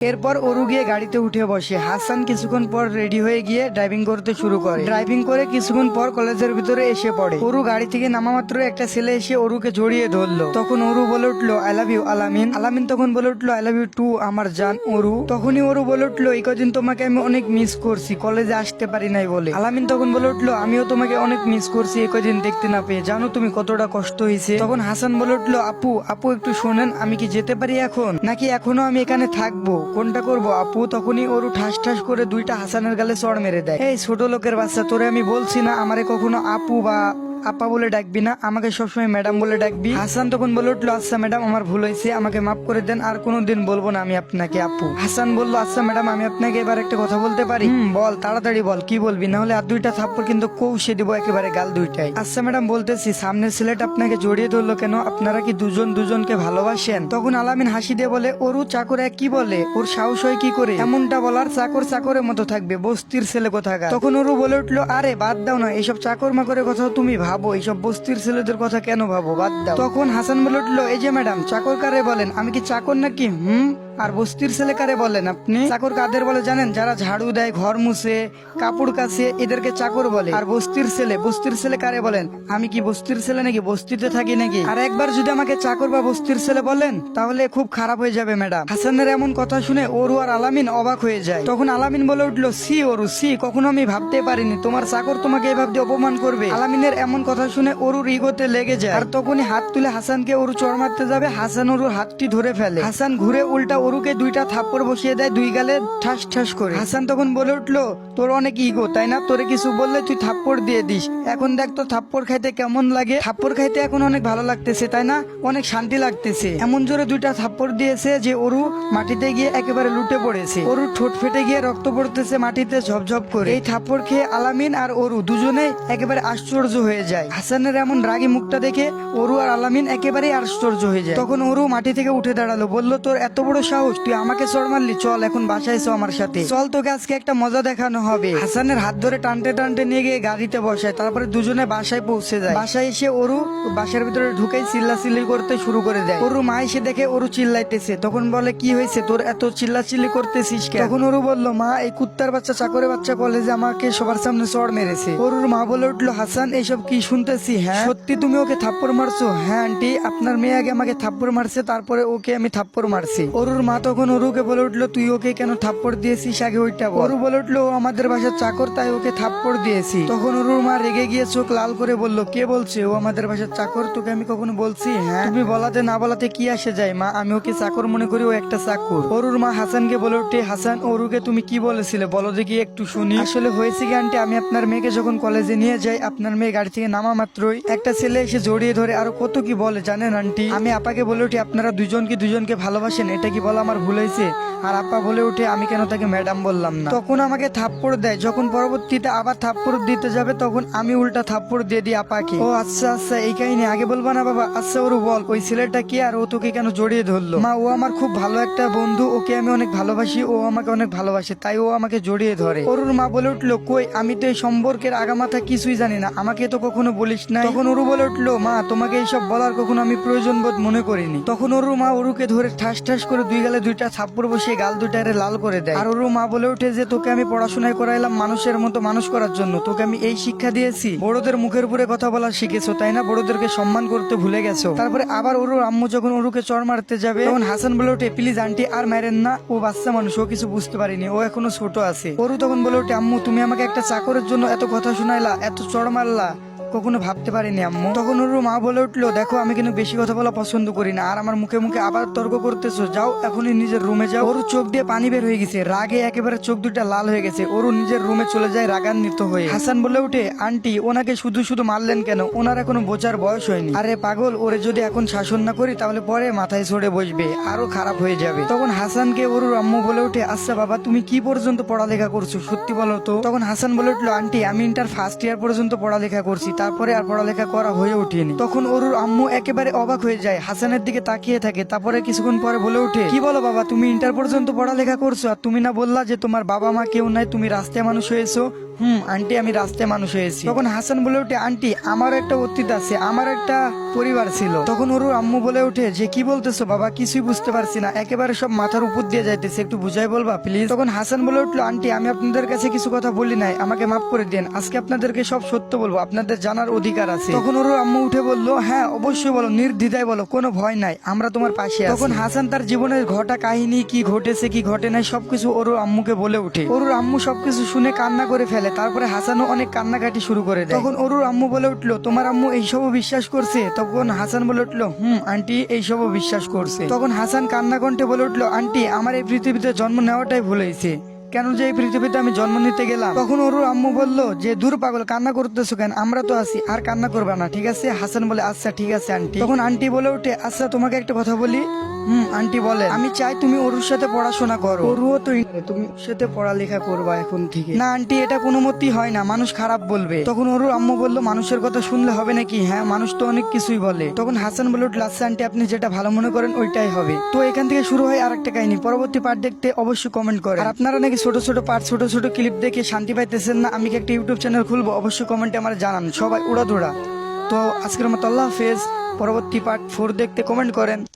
এরপর অরু গিয়ে গাড়িতে উঠে বসে। হাসান কিছুক্ষণ পর রেডি হয়ে গিয়ে ড্রাইভিং করতে শুরু করে। ড্রাইভিং করে কিছুক্ষণ পর কলেজের ভিতরে এসে পড়ে। অরু গাড়ি থেকে নামা মাত্র একটা ছেলে এসে অরুকে জড়িয়ে ধরলো। তখন অরু বলে উঠল আই লাভ ইউ আলামিন। আলামিন তখন বলে উঠল আই লাভ ইউ টু আমার জান অরু। তখনই অরু বলে উঠল, এই কদিন তোমাকে আমি অনেক মিস করছি, কলেজে আসতে পারি নাই বলে। আলামিন তখন বলে উঠল, আমিও তোমাকে অনেক মিস করছি, এই কদিন দেখতে না পেয়ে। জানো তুমি কতটা কষ্ট হয়েছে তখন হাসান বলে উঠল, আপু আপু একটু শোনেন, আমি কি যেতে পারি এখন? নাকি এখনও আমি এখানে থাকব? কোনটা করব? আপু তখনই ওর ঠাস ঠাস করে দুইটা হাসানের গালে চড় মেরে দেয়। এই ছোট লোকের বাচ্চা, তোরে আমি বলছি না, আমারে কখনো আপু বা আপা বলে ডাকবি না, আমাকে সবসময় ম্যাডাম বলে ডাকবি। হাসান তখন বলে উঠল আচ্ছা ম্যাডাম আমার ভুল হয়েছে, আমাকে মাফ করে দেন, আর কোনোদিন বলব না আমি আপনাকে, আপু। হাসান বলল আচ্ছা ম্যাডাম আমি আপনাকে এবার একটা কথা বলতে পারি? বল, তাড়াতাড়ি বল, কি বলবি? না হলে আর দুইটা থাপ্পড় কিন্তু কৌশে দিব একেবারে গাল দুইটাই আচ্ছা ম্যাডাম বলতেছি, সামনের ছেলেটা আপনাকে জড়িয়ে ধরলো কেন? আপনারা কি দুজন দুজনকে ভালোবাসেন? তখন আলামিন হাসি দিয়ে বলে ওরু চাকর এক কি বলে? ওর সাহস হয় কি করে? এমনটা বলার চাকর চাকরের মতো থাকবে, বস্তির ছেলে কোথাকার? তখন ওরু বলে উঠল, আরে বাদ দাও না এইসব চাকর মাকরের কথা তুমি ভাবো, এইসব বস্তির ছেলেদের কথা কেন ভাবো? বাদ দাও। তখন হাসান বলে উঠল, এই যে ম্যাডাম চাকর কারে বলেন, আমি কি চাকর নাকি? হুম? আর বস্তির ছেলে কারে বলেন? আপনি? চাকর কাদের বলে জানেন? যারা ঝাড়ু দেয়, ঘর মুছে, কাপড় কাছে, এদেরকে চাকর বলে। আর বস্তির ছেলে বস্তির ছেলে কারে বলেন? আমি কি বস্তির ছেলে নাকি? বস্তিতে থাকি নাকি? আর একবার যদি আমাকে চাকর বা বস্তির ছেলে বলেন, তাহলে খুব খারাপ হয়ে যাবে, ম্যাডাম। হাসানের এমন কথা শুনে ওরু আর আলামিন অবাক হয়ে যায়। তখন আলামিন বলে উঠল সি ওরু সি কখনো আমি ভাবতে পারিনি। তোমার চাকর তোমাকে এভাবে অপমান করবে। আলামিনের এমন কথা শুনে ওরুর ইগোতে লেগে যায়। আর তখনই হাত তুলে হাসানকে ওরু চড় মারতে যাবে। হাসান ওরুর হাতটি ধরে ফেলে। হাসান ঘুরে উল্টা ওরুকে দুইটা থাপ্পড় বসিয়ে দেয়, দুই গালে ঠাস ঠাস করে। হাসান তখন বলে উঠল, তোর অনেক ইগো তাই না? তোরে কিছু বললে তুই থাপ্পড় দিয়ে দিস। এখন দেখ তো থাপ্পড় খাইতে কেমন লাগে। থাপ্পড় খাইতে এখন অনেক ভালো লাগতেছে, তাই না? অনেক শান্তি লাগতেছে। এমন জোরে দুইটা থাপ্পড় দিয়েছে যে ওরু মাটিতে গিয়ে একেবারে লুটে পড়েছে। ওরু ঠোঁট ফেটে গিয়ে রক্ত পড়তেছে মাটিতে ঝপঝপ করে। এই থাপ্পড় খেয়ে আলামিন আর ওরু দুজনে একেবারে আশ্চর্য হয়ে যায়। হাসানের এমন রাগী মুখটা দেখে অরু আর আলামিন একেবারে আশ্চর্য হয়ে যায়। তখন ওরু মাটি থেকে উঠে দাঁড়াল, বলল, তোর এত বড় সাহস, তুই আমাকে চড় মারলি, চল, এখন বাসায় এসো আমার সাথে। চল তোকে আজকে একটা মজা দেখানো হবে। হাসানের হাত ধরে টানতে টানতে নিয়ে গিয়ে গাড়িতে বসায়, তারপরে দুজনে বাসায় পৌঁছে যায়। বাসায় এসে ওরু বাসার ভিতরে ঢুকেই চিল্লা চিল্লি করতে শুরু করে দেয়। ওরু মা এসে দেখে ওরু চিল্লাইতেছে, তখন বলে, কি হয়েছে তোর এত চিল্লা চিল্লি করতেছিস কেন? তখন ওরু বলল, মা, এই কুত্তার বাচ্চা চাকরে বাচ্চা কলেজে আমাকে সবার সামনে চড় মেরেছে। ওরুর মা বলে উঠল, হাসান এইসব কি শুনতেছি হ্যাঁ? সত্যি তুমি ওকে থাপ্পড় মারছো? হ্যাঁ আন্টি, আপনার মেয়ে আগে আমাকে থাপ্পড় মারছে, তারপরে ওকে আমি থাপ্পড় মারছি। ওরুর মা তখন ওরুকে বলে উঠল, তুই ওকে কেন থাপ্পড় দিয়েছিস? আগে ওইটা বল। ওরু বলে উঠল আমাদের বাসার চাকর, তাই ওকে থাপ্পড় দিয়েছি। তখন ওরুর মা রেগে গিয়ে চোখ লাল করে বলল, কে বলছে? ও আমাদের বাসার চাকর, তোকে আমি কখনো বলছি? হ্যাঁ। তুমি বলাতে না বলাতে কি আসে যায়, মা? আমি ওকে চাকর মনে করি, ও একটা চাকর। ওরুর মা হাসানকে বলে উঠে, হাসান ওরুকে তুমি কি বলেছিলে? বলো দেখি, একটু শুনি। আসলে হয়েছে কি, আন্টি, আমি আপনার মেয়েকে যখন কলেজে নিয়ে যাই, আপনার মেয়ে গাড়ি থেকে নামা মাত্রই একটা ছেলে এসে জড়িয়ে ধরে, আরও কত কি বলে জানেন, আন্টি? আমি আপাকে বলে উঠি, আপনারা দুজন কি দুজনকে ভালোবাসেন? এটা কি বলা আমার ভুল হয়েছে আর আপা বলে উঠে আমি কেন তাকে ম্যাডাম বললাম না? তখন আমাকে থাপ্পড় দেয়। যখন পরবর্তীতে আবার থাপ্পড় দিতে যাবে, তখন আমি উল্টা থাপ্পড় দিয়ে দিই আপাকে। ও আচ্ছা আচ্ছা এই কাহিনী আগে বলবা না বাবা? আচ্ছা ওর বল, ওই ছেলেটা কি আর ও তোকে কেন জড়িয়ে ধরলো? মা, ও আমার খুব ভালো একটা বন্ধু, ওকে আমি অনেক ভালোবাসি, ও আমাকে অনেক ভালোবাসে, তাই ও আমাকে জড়িয়ে ধরে। ওরুর মা বলে উঠল, কই, আমি তো এই সম্পর্কের আগামাথা কিছুই জানি না, আমাকে তো কখনো বলিস না তখন ওরু বলে উঠল, মা, তোমাকে এইসব বলার কখনো আমি প্রয়োজন বোধ মনে করিনি। তখন ওরু মা ওরুকে ধরে ঠাস ঠাস করে দুই গালে দুইটা থাপ্পড় বসিয়ে গাল দুইটারে লাল করে দেয়। আর ওরু মা বলে উঠে যে, তোকে আমি পড়াশোনায় করাইলাম মানুষের মতো মানুষ করার জন্য। তোকে আমি এই শিক্ষা দিয়েছি। বড়দের মুখের উপরে কথা বলা শিখেছো, তাই না? বড়দেরকে সম্মান করতে ভুলে গেছো। তারপরে আবার ওরুর আম্মু যখন ওরুকে চড় মারতে যাবে, তখন হাসান বলে ওঠে, প্লিজ আন্টি, আর মেরেন না। ও বাচ্চা মানুষ, ও কিছু বুঝতে পারিনি, ও এখনও ছোট আছে। ওরু তখন বলে ওঠে, আম্মু, তুমি আমাকে একটা চাকরের জন্য এত কথা শোনাইলা, এত চড় মারলা। কখনো ভাবতে পারিনি আম্মু। তখন ওর মা বলে উঠল, দেখো, আমি কিন্তু বেশি কথা বলা পছন্দ করি না। আর আমার মুখে মুখে আবার তর্ক করতেছো। যাও, এখনই নিজের রুমে যাও। ওর চোখ দিয়ে পানি বের হয়ে গেছে। রাগে একেবারে চোখ দুটা লাল হয়ে গেছে। ওর নিজের রুমে চলে যায় রাগান্বিত হয়ে। হাসান বলে উঠে, আন্টি, ওনাকে শুধু শুধু মারলেন কেন? ওনার এখনও বোঝার বয়স হয়নি। আরে পাগল, ওরে যদি এখন শাসন না করি, তাহলে পরে মাথায় চড়ে বসবে। আরও খারাপ হয়ে যাবে। তখন হাসানকে ওর আম্মু বলে উঠে আচ্ছা বাবা, তুমি কি পর্যন্ত পড়ালেখা করছ? সত্যি বলো তো? তখন হাসান বলে উঠল, আন্টি, আমি ইন্টার ফার্স্ট ইয়ার পর্যন্ত পড়ালেখা করছি। তারপরে আর পড়ালেখা করা হয়ে ওঠেনি। তখন অরুর আম্মু একেবারে অবাক হয়ে যায়, হাসানের দিকে তাকিয়ে থাকে, তারপরে কিছুক্ষণ পরে বলে ওঠে, কি বলো বাবা, তুমি ইন্টার পর্যন্ত পড়ালেখা করছ আর তুমি না বললা যে তোমার বাবা মা কেউ নাই, তুমি রাস্তায় মানুষ হয়েছো? হুম, আন্টি, আমি রাস্তায় মানুষ হয়েছি। তখন হাসান বলে ওঠে, আন্টি, আমার একটা অতীত আছে, আমার একটা পরিবার ছিল। তখন ওর আম্মু বলে ওঠে, যে কি বলতেছো বাবা, কিছুই বুঝতে পারছি না, একেবারে সব মাথার উপর দিয়ে যাইতেছে, একটু বুঝাই বলবা প্লিজ তখন হাসান বলে উঠল, আন্টি, আমি আপনাদের কাছে কিছু কথা বলি নাই, আমাকে মাফ করে দেন, আজকে আপনাদেরকে সব সত্য বলব, আপনাদের জানার অধিকার আছে। তখন ওর আম্মু উঠে বলল হ্যাঁ অবশ্যই বলো নির্দ্বিধায় বলো কোনো ভয় নাই আমরা তোমার পাশে আছি। তখন হাসান তার জীবনের ঘটা কাহিনী কি ঘটেছে কি ঘটে নাই সবকিছু ওর আম্মুকে বলে ওঠে। ওর আম্মু সবকিছু শুনে কান্না করে ফেলে তারপরে হাসানও অনেক কান্নাকাটি শুরু করে দেয়। তখন ওরুর আম্মু বলে উঠল তোমার আম্মু এইসবও বিশ্বাস করছে? তখন হাসান বলে উঠল হুম আন্টি এইসবও বিশ্বাস করছে। তখন হাসান কান্না কণ্ঠে বলে উঠল আন্টি আমার এই পৃথিবীতে জন্ম নেওয়াটাই ভুল হয়েছে। কেন যে এই পৃথিবীতে আমি জন্ম নিতে গেলাম? তখন ওর আম্মু বলল, যে দূর পাগল, কান্না করতেছো কেন? আমরা তো আছি, আর কান্না করবে না, ঠিক আছে? হাসান বলে আচ্ছা ঠিক আছে, আন্টি। তখন আন্টি বলে উঠে আচ্ছা তোমাকে একটা কথা বলি। হুম আন্টি বলে আমি চাই তুমি ওর সাথে পড়াশোনা করো। ওরও তো তুমি ওর সাথে পড়ালেখা করবা এখন থেকে। না আন্টি এটা কোনো মতেই হয় না মানুষ খারাপ বলবে। তখন ওর আম্মু বলল মানুষের কথা শুনলে হবে নাকি? হ্যাঁ মানুষ তো অনেক কিছুই বলে। তখন হাসান বলে উঠল আচ্ছা আন্টি আপনি যেটা ভালো মনে করেন ওইটাই হবে। তো এখান থেকে শুরু হয় আরেকটা কাহিনী। পরবর্তী পার্ট দেখতে অবশ্যই কমেন্ট করে আর আপনারা নাকি ছোট ছোট পার্ট ছোট ছোট ক্লিপ দেখে শান্তি পাইতেছেন না আমি কি একটা ইউটিউব চ্যানেল খুলবো? অবশ্যই কমেন্টে আমার জানান। সবাই উড়া দৌড়া তো আজকের মতো আল্লাহ হাফেজ। পরবর্তী পার্ট ফোর দেখতে কমেন্ট করেন।